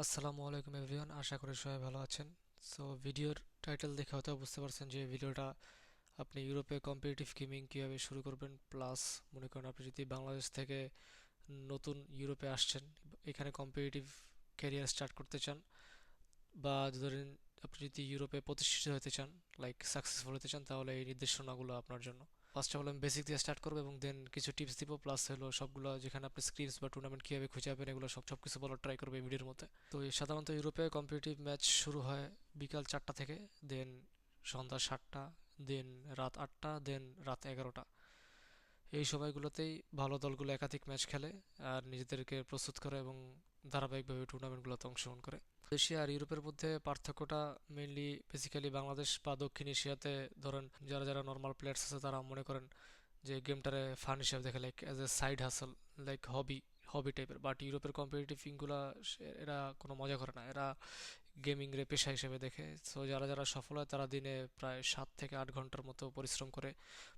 আসসালামু আলাইকুম এভরিওয়ান, আশা করি সবাই ভালো আছেন। সো ভিডিওর টাইটেল দেখে হয়তো বুঝতে পারছেন যে ভিডিওটা আপনি ইউরোপে কম্পিটিটিভ গেমিং কীভাবে শুরু করবেন প্লাস মনে করেন আপনি যদি বাংলাদেশ থেকে নতুন ইউরোপে আসছেন, এখানে কম্পিটিটিভ ক্যারিয়ার স্টার্ট করতে চান, বা ধরেন আপনি যদি ইউরোপে প্রতিষ্ঠিত হতে চান লাইক সাকসেসফুল হতে চান, তাহলে এই নির্দেশনাগুলো আপনার জন্য। ফার্স্ট অফ অল আমি বেসিক দিয়ে স্টার্ট করব এবং দেন কিছু টিপস দিব প্লাস হলো সবগুলো যেখানে আপনি স্ক্রিনস বা টুর্নামেন্ট কীভাবে খুঁজে পাবেন এগুলো সব সব কিছু বলার ট্রাই করবে ভিডিওর মধ্যে। তো সাধারণত ইউরোপে কম্পিটিটিভ ম্যাচ শুরু হয় বিকাল চারটা থেকে দেন সন্ধ্যা সাতটা দেন রাত আটটা দেন রাত এগারোটা। এই সময়গুলোতেই ভালো দলগুলো একাধিক ম্যাচ খেলে আর নিজেদেরকে প্রস্তুত করে এবং ধারাবাহিকভাবে টুর্নামেন্টগুলোতে অংশগ্রহণ করে। এশিয়া আর ইউরোপের মধ্যে পার্থক্যটা মেনলি বেসিক্যালি বাংলাদেশ বা দক্ষিণ এশিয়াতে ধরেন যারা যারা নর্মাল প্লেয়ার্স আছে তারা মনে করেন যে গেমটারে ফান হিসেবে দেখে like as a side hustle like hobby hobby টাইপের বাট ইউরোপের কম্পিটিটিভ ইংগুলা এরা কোনো মজা করে না। এরা গেমিং রে পেশা হিসেবে দেখে। সো যারা যারা সফল হয় তারা দিনে প্রায় সাত থেকে আট ঘণ্টার মতো পরিশ্রম করে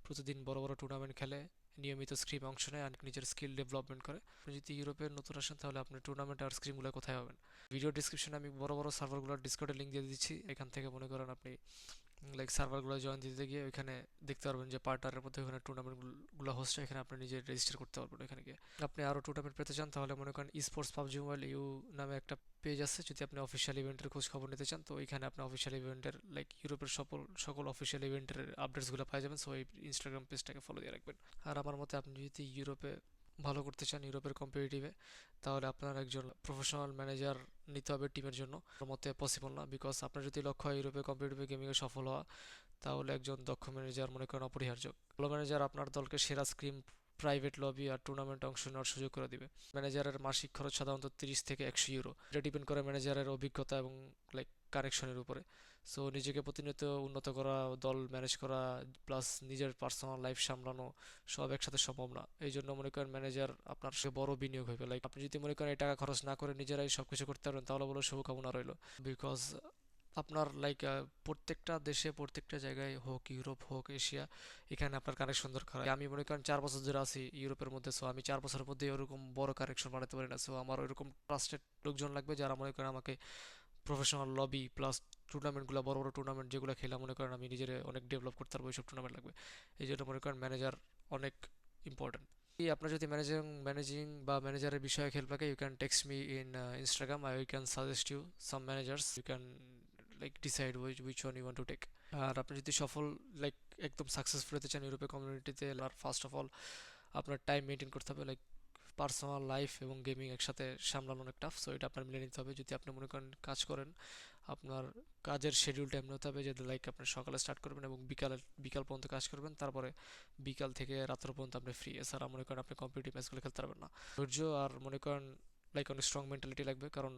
প্রতিদিন বড় বড় টুর্নামেন্ট খেলে। নিয়মিত স্ক্রিম অংশ নেয় আর নিজের স্কিল ডেভেলপমেন্ট করে। আপনি যদি ইউরোপের নতুন আসেন, তাহলে আপনি টুর্নামেন্ট আর স্ক্রিমগুলো কোথায় পাবেন? ভিডিও ডিসক্রিপশনে আমি বড় বড় সার্ভারগুলোর ডিসকাউন্টের লিঙ্ক দিয়ে দিচ্ছি। এখান থেকে মনে করেন আপনি লাইক সার্ভারগুলো জয়েন দিতে গিয়ে ওইখানে দেখতে পারবেন যে পার্টনারের মধ্যে ওখানে টুর্নামেন্টগুলো হোস্ট এখানে আপনি নিজে রেজিস্টার করতে পারবেন এখানে গিয়ে। আপনি আরও টুর্নামেন্ট পেতে চান, তাহলে মনে করেন স্পোর্টস পাবজি মোবাইল ইউ নামে একটা পেজ আছে, যদি আপনি অফিসিয়াল ইভেন্টের খোঁজ খবর নিতে চান, তো এখানে আপনি অফিসিয়াল ইভেন্টের লাইক ইউরোপের সকল সকল অফিসিয়াল ইভেন্টের আপডেটসগুলো পাই যাবেন সো এই ইনস্টাগ্রাম পেজটাকে ফলো দিয়ে রাখবেন। আর আমার মতে আপনি যদি ইউরোপে ভালো করতে চান ইউরোপের কম্পিটিটিভে তাহলে আপনার একজন প্রফেশনাল ম্যানেজার নিতে হবে টিমের জন্য। মতে পসিবল না বিকজ আপনার যদি লক্ষ্য হয় ইউরোপে কম্পিটিটিভ গেমিংয়ে সফল হওয়া, তাহলে একজন দক্ষ ম্যানেজার মনে করেন অপরিহার্য। ভালো ম্যানেজার আপনার দলকে সেরা স্ক্রিম প্রাইভেট লবি আর টুর্নামেন্ট অংশ নেওয়ার সুযোগ করে দিবে। ম্যানেজারের মাসিক খরচ সাধারণত তিরিশ থেকে একশো ইউরো এটা ডিপেন্ড করে ম্যানেজারের অভিজ্ঞতা এবং লাইক কানেকশনের উপরে। সো নিজেকে প্রতিনিয়ত উন্নত করা, দল ম্যানেজ করা প্লাস নিজের পার্সোনাল লাইফ সামলানো, সব একসাথে সম্ভব না। এই জন্য মনে করেন ম্যানেজার আপনার সে বড় বিনিয়োগ হইবে লাইক আপনি যদি মনে করেন এই টাকা খরচ না করে নিজেরাই সব কিছু করতে পারেন তাহলে বলো শুভকামনা রইল। বিকজ আপনার লাইক প্রত্যেকটা দেশে, প্রত্যেকটা জায়গায় হোক, ইউরোপ হোক, এশিয়া, এখানে আপনার কানেকশন দরকার হয়। আমি মনে করেন চার বছর ধরে আছি ইউরোপের মধ্যে সো আমি চার বছরের মধ্যে ওরকম বড় কানেকশন বানাতে পারি না। সো আমার ওইরকম ট্রাস্টেড লোকজন লাগবে যারা মনে করেন আমাকে প্রফেশনাল লবি প্লাস টুর্নামেন্টগুলো বড় বড় টুর্নামেন্ট যেগুলো খেলা, মনে করেন আমি নিজের অনেক ডেভেলপ করতে পারব, এইসব টুর্নামেন্ট লাগবে। এই জন্য মনে করেন ম্যানেজার অনেক ইম্পর্টেন্ট এই আপনার যদি ম্যানেজিং ম্যানেজিং বা ম্যানেজারের বিষয়ে খেল থাকে you can text me in Instagram I you can suggest you some managers you can like decide which which one you want to take আর আপনি যদি সফল লাইক একদম সাকসেসফুল হতে চান ইউরোপীয় কমিউনিটিতে আর ফার্স্ট অফ অল আপনার টাইম মেনটেন করতে হবে লাইক পার্সোনাল লাইফ এবং গেমিং একসাথে সামলানো অনেক টাফ সো এটা আপনার মিলে নিতে হবে। যদি আপনি মনে করেন কাজ করেন, আপনার কাজের শিডিউল টাইম নিতে হবে যে লাইক আপনি সকালে স্টার্ট করবেন এবং বিকালে, বিকাল পর্যন্ত কাজ করবেন, তারপরে বিকাল থেকে রাত্র পর্যন্ত আপনি ফ্রি এছাড়া মনে করেন আপনি কম্পিটিভ ম্যাচগুলো খেলতে পারবেন না। ধৈর্য আর মনে করেন লাইক অনেক স্ট্রং মেন্টালিটি লাগবে, কারণ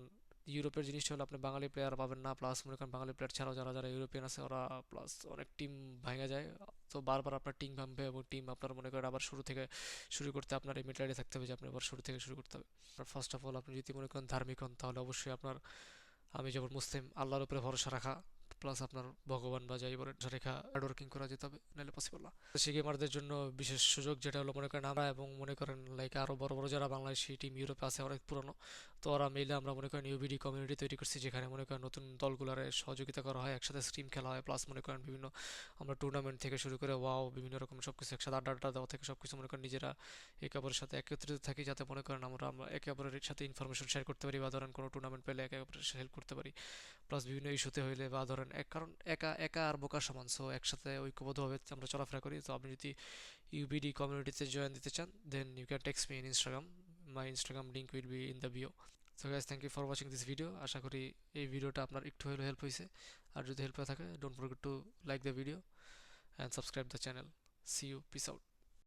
ইউরোপের জিনিসটা হলো আপনি বাঙালি প্লেয়ার পাবেন না প্লাস মনে করেন বাঙালি প্লেয়ার ছাড়াও যারা যারা ইউরোপিয়ান আছে ওরা প্লাস অনেক টিম ভাঙা যায়। তো বারবার আপনার টিম ভাঙবে এবং টিম আপনার মনে করেন আবার শুরু থেকে শুরু করতে আপনার এই থাকতে হবে যে আপনি আবার শুরু থেকে শুরু করতে হবে। ফার্স্ট অফ অল আপনি যদি মনে করেন ধার্মিক হন, তাহলে অবশ্যই আপনার, আমি যেমন মুসলিম, আল্লাহর উপরে ভরসা রাখা প্লাস আপনার ভগবান বা যাই বলেন, রেখা হার্ডওয়ার্কিং করা যেতে হবে, নাহলে পসিবল না। সেই গেমারদের জন্য বিশেষ সুযোগ যেটা হলো মনে করেন আমরা এবং মনে করেন লাইক আরও বড় বড় যারা বাংলাদেশি টিম ইউরোপে আছে, অনেক পুরনো, তো ওরা মিলে আমরা মনে করেন ইউবিডি কমিউনিটি তৈরি করছি, যেখানে মনে করেন নতুন দলগুলোর সহযোগিতা করা হয়, একসাথে স্ট্রিম খেলা হয় প্লাস মনে করেন বিভিন্ন আমরা টুর্নামেন্ট থেকে শুরু করে ওয়াও বিভিন্ন রকম সব কিছু একসাথে আড্ডা আড্ডা দেওয়া থেকে সব কিছু মনে করেন নিজেরা একে অপরের সাথে একত্রিত থাকি, যাতে মনে করেন আমরা আমরা একে অপরের সাথে ইনফরমেশন শেয়ার করতে পারি বা ধরেন কোনো টুর্নামেন্ট পেলে একে অপরের হেল্প করতে পারি। প্লাস বিভিন্ন ইস্যুতে হইলে বা ধরেন এক, কারণ একা একা আর বোকা সমান। সো একসাথে ঐক্যবদ্ধভাবে আমরা চলাফেরা করি। তো আপনি যদি ইউবিডি কমিউনিটিতে জয়েন দিতে চান then you can text me in Instagram my Instagram link will be in the bio so guys thank you for watching this video আশা করি এই ভিডিওটা আপনার একটু হলেও হেল্প হয়েছে। আর যদি হেল্প হয়ে থাকে don't forget to like the video and subscribe the channel see you peace out